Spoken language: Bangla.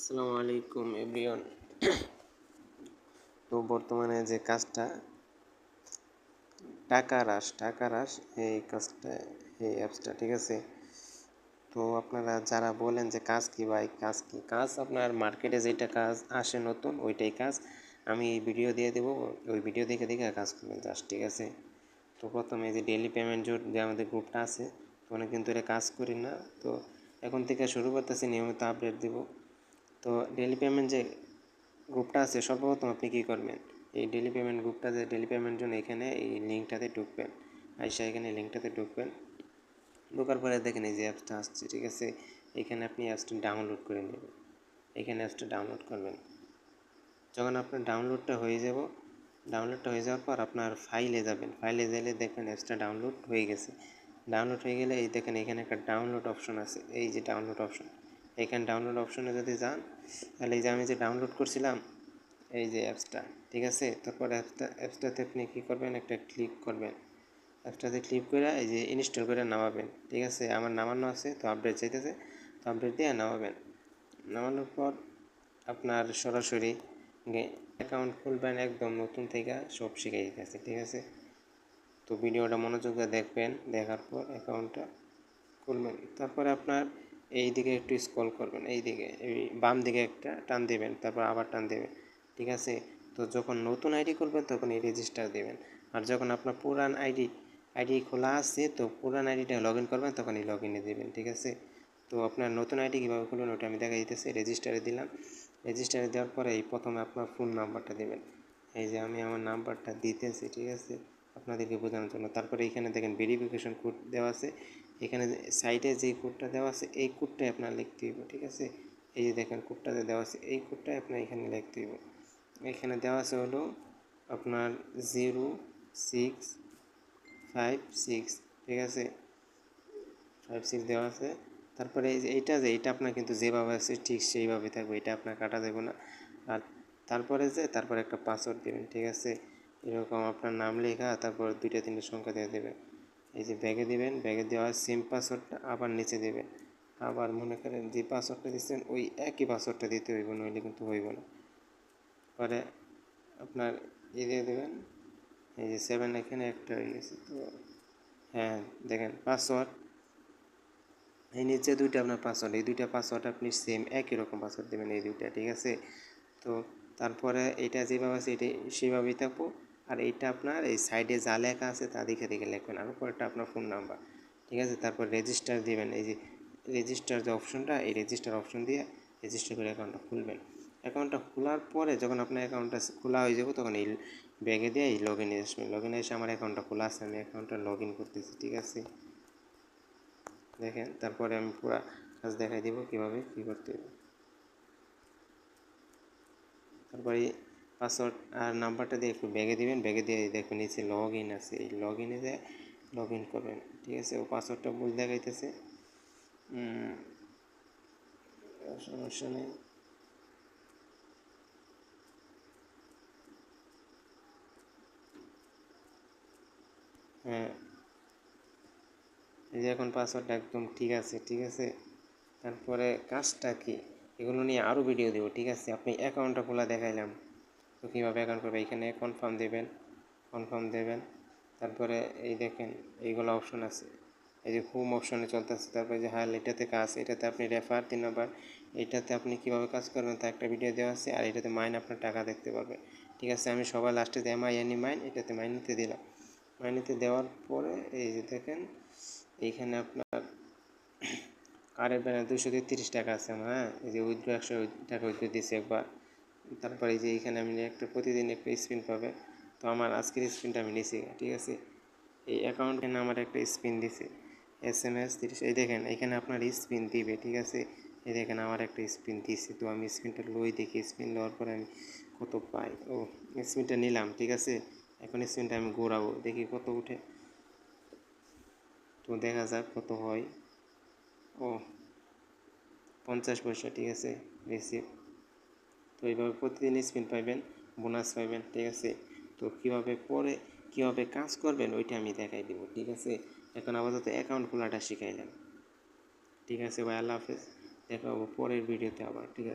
আসসালামু আলাইকুম, এভরিওয়ান। তো বর্তমানে যে কাজটা, টাকা রাস টাকা রাস এই কাজটা, এই অ্যাপসটা, ঠিক আছে? তো আপনারা যারা বলেন যে কাজ কি ভাই, কাজ কি? কাজ আপনার মার্কেটে যেটা কাজ আসে নতুন, ওইটাই কাজ। আমি এই ভিডিও দিয়ে দেবো, ওই ভিডিও দেখে দেখে কাজ করবেন জাস্ট ঠিক আছে? তো প্রথমে যে ডেলি পেমেন্ট জোট যে আমাদের গ্রুপটা আছে, তো অনেক কিন্তু এটা কাজ করি না। তো এখন থেকে শুরু করতেছি, নিয়মিত আপডেট দেবো। তো ডেলি পেমেন্ট যে গ্রুপটা আছে, সর্বপ্রথম আপনি কী করবেন? এই ডেলি পেমেন্ট গ্রুপটা যে ডেলি পেমেন্ট জন্য এখানে এই লিঙ্কটাতে ঢুকবেন। আইসা এখানে লিঙ্কটাতে ঢুকবেন। ঢোকার পরে দেখেন এই যে অ্যাপসটা আসছে, ঠিক আছে? এখানে আপনি অ্যাপসটা ডাউনলোড করে নেবেন। এখানে অ্যাপসটা ডাউনলোড করবেন। যখন আপনার ডাউনলোডটা হয়ে যাব ডাউনলোডটা হয়ে যাওয়ার পর আপনার ফাইলে যাবেন। ফাইলে গেলে দেখবেন অ্যাপসটা ডাউনলোড হয়ে গেছে। ডাউনলোড হয়ে গেলে এই দেখেন এখানে একটা ডাউনলোড অপশন আছে। এই যে ডাউনলোড অপশন এখানে ডাউনলোড অপশনে যদি যান, তাহলে এই যে আমি যে ডাউনলোড করছিলাম, এই যে অ্যাপসটা ঠিক আছে? তারপর অ্যাপসটা অ্যাপসটাতে আপনি কী করবেন? একটা ক্লিক করবেন। অ্যাপসটাতে ক্লিক করে এই যে ইনস্টল করে নামাবেন, ঠিক আছে? আমার নামানো আছে, তো আপডেট চাইতেছে, তো আপডেট দিয়ে নামাবেন। নামানোর পর আপনার সরাসরি অ্যাকাউন্ট খুলবেন একদম নতুন থেকে, সব শিখে গেছে, ঠিক আছে? তো ভিডিওটা মনোযোগ দিয়ে দেখবেন, দেখার পর অ্যাকাউন্টটা খুলবেন। তারপরে আপনার এই দিকে একটু স্ক্রল করবেন, এই দিকে, এই বাম দিকে একটা টান দেবেন, তারপর আবার টান দেবেন, ঠিক আছে? তো যখন নতুন আইডি করবেন তখন এই রেজিস্টার দেবেন। আর যখন আপনার পুরান আইডি আইডি খোলা আছে, তো পুরান আইডিটা লগ ইন করবেন, তখন এই লগ ইনে দেবেন, ঠিক আছে? তো আপনার নতুন আইডি কীভাবে খুলবেন, ওটা আমি দেখা দিতেছি রেজিস্টারে দিলাম। রেজিস্টারে দেওয়ার পরে এই প্রথমে আপনার ফোন নাম্বারটা দেবেন। এই যে আমি আমার নাম্বারটা দিতেছি, ঠিক আছে? আপনাদেরকে বোঝানোর জন্য। তারপরে এখানে দেখেন ভেরিফিকেশন কোড দেওয়া আছে। এখানে সাইডে যে কোডটা দেওয়া আছে, এই কোডটাই আপনার লিখতে হইব, ঠিক আছে? এই যে দেখেন কোডটা যে দেওয়া আছে, এই কোডটাই আপনার এখানে লিখতে হইব। এখানে দেওয়া আছে হলো আপনার জিরো সিক্স ফাইভ সিক্স ঠিক আছে? ফাইভ সিক্স দেওয়া আছে। তারপরে এই যে এইটা যে, এইটা আপনার কিন্তু যেভাবে আছে ঠিক সেইভাবে থাকবে, এটা আপনার কাটা যাবে না। আর তারপরে যে, তারপরে একটা পাসওয়ার্ড দেবেন, ঠিক আছে? এরকম আপনার নাম লেখা, তারপর দুইটা, তিনটে সংখ্যা দিয়ে দেবেন। এই যে ব্যাগে দেবেন, ব্যাগে দেওয়ার সেম পাসওয়ার্ডটা আবার নিচে দেবেন। আবার মনে করেন যে পাসওয়ার্ডটা দিচ্ছেন, ওই একই পাসওয়ার্ডটা দিতে হইব, নইলে কিন্তু হইব না। পরে আপনার ই দিয়ে দেবেন, এই যে সেভেন এখানে একটা হয়ে গেছে তো হ্যাঁ দেখেন পাসওয়ার্ড এই নিচে দুইটা আপনার পাসওয়ার্ড এই দুইটা পাসওয়ার্ড আপনি সেম একই রকম পাসওয়ার্ড দেবেন এই দুইটা, ঠিক আছে? তো তারপরে এটা যেভাবে আছে এটা সেভাবেই থাকব। আর এইটা আপনার এই সাইডে যা লেখা আছে তা দেখে দেখে লিখবেন। আর উপরটা আপনার ফোন নাম্বার ঠিক আছে? তারপর রেজিস্টার দিবেন, এই যে রেজিস্টার যে অপশনটা এই রেজিস্টার অপশন দিয়ে রেজিস্টার করে অ্যাকাউন্টটা খুলবেন। অ্যাকাউন্টটা খোলার পরে যখন আপনার অ্যাকাউন্টটা খোলা হয়ে যাবে, তখন এই ব্যাগে দিয়ে এই লগ ইনে আসবেন। লগ ইনে এসে আমার অ্যাকাউন্টটা খোলা আছে, আমি অ্যাকাউন্টটা লগ ইন করতেছি, ঠিক আছে? দেখেন, তারপরে আমি পুরো কাজ দেখাই দিব কীভাবে কী করতে হবে। তারপরে পাসওয়ার্ড আর নাম্বারটা দিয়ে একটু ব্যাগে দিবেন ব্যাগে দিয়ে দেখবেন নিচে লগ ইন আছে, এই লগ ইনে যে লগ ইন করবেন, ঠিক আছে? ও পাসওয়ার্ডটা ভুল দেখাইতেছে। সমস্যা নেই। হ্যাঁ। এই যে এখন পাসওয়ার্ডটা একদম ঠিক আছে ঠিক আছে? তারপরে কাজটা কি? এগুলো নিয়ে আরও ভিডিও দেবো, ঠিক আছে? আপনি অ্যাকাউন্টটা খোলা দেখাইলাম। তো কীভাবে অ্যাকাউন্ট করবে? এখানে কনফার্ম দেবেন কনফার্ম দেবেন। তারপরে এই দেখেন, এইগুলো অপশন আছে। এই যে হোম অপশনে চলতেছে, তারপরে যে হাল এটাতে কাজ, এটাতে আপনি রেফার তিন নম্বর এটাতে আপনি কীভাবে কাজ করবেন তা একটা ভিডিও দেওয়া আছে, আর এটাতে মাইন আপনার টাকা দেখতে পারবে। ঠিক আছে, আমি সবার লাস্টে এম আই এনি মাইন এটাতে মাইন নিতে দিলাম। মাইন নিতে দেওয়ার পরে এই যে দেখেন, এইখানে আপনার কারের ব্যানার দুশো তেত্রিশ টাকা আছে আমার হ্যাঁ? এই যে উইথড্র একশো টাকা উইথড্র দিয়েছে একবার। তারপরে যে এইখানে আমি একটা প্রতিদিন একটা স্পিন পাবে। তো আমার আজকের স্পিনটা আমি নিছি, ঠিক আছে? এই অ্যাকাউন্টে আমার একটা স্পিন দিছে এস এম এস তিরিশ এই দেখেন, এখানে আপনার স্পিন দিবে, ঠিক আছে? এই দেখেন, আমার একটা স্পিন দিছে। তো আমি স্পিনটা লই দেখি, স্পিন নেওয়ার পরে আমি কত পাই? ও, স্পিনটা নিলাম, ঠিক আছে? এখন স্পিনটা আমি ঘোরাবো, দেখি কত উঠে। তো দেখা যাক কত হয়। ও, পঞ্চাশ পয়সা, ঠিক আছে? রিসিভ তো এইভাবে প্রতিদিন স্পিন পাইবেন, বোনাস পাইবেন, ঠিক আছে? তো কীভাবে পরে, কীভাবে কাজ করবেন, ওইটা আমি দেখাই দেবো, ঠিক আছে? এখন আপাতত অ্যাকাউন্ট খোলাটা শিখাইলাম। ঠিক আছে ভাই, আল্লাহ হাফেজ। দেখা হব পরের ভিডিওতে আবার, ঠিক আছে?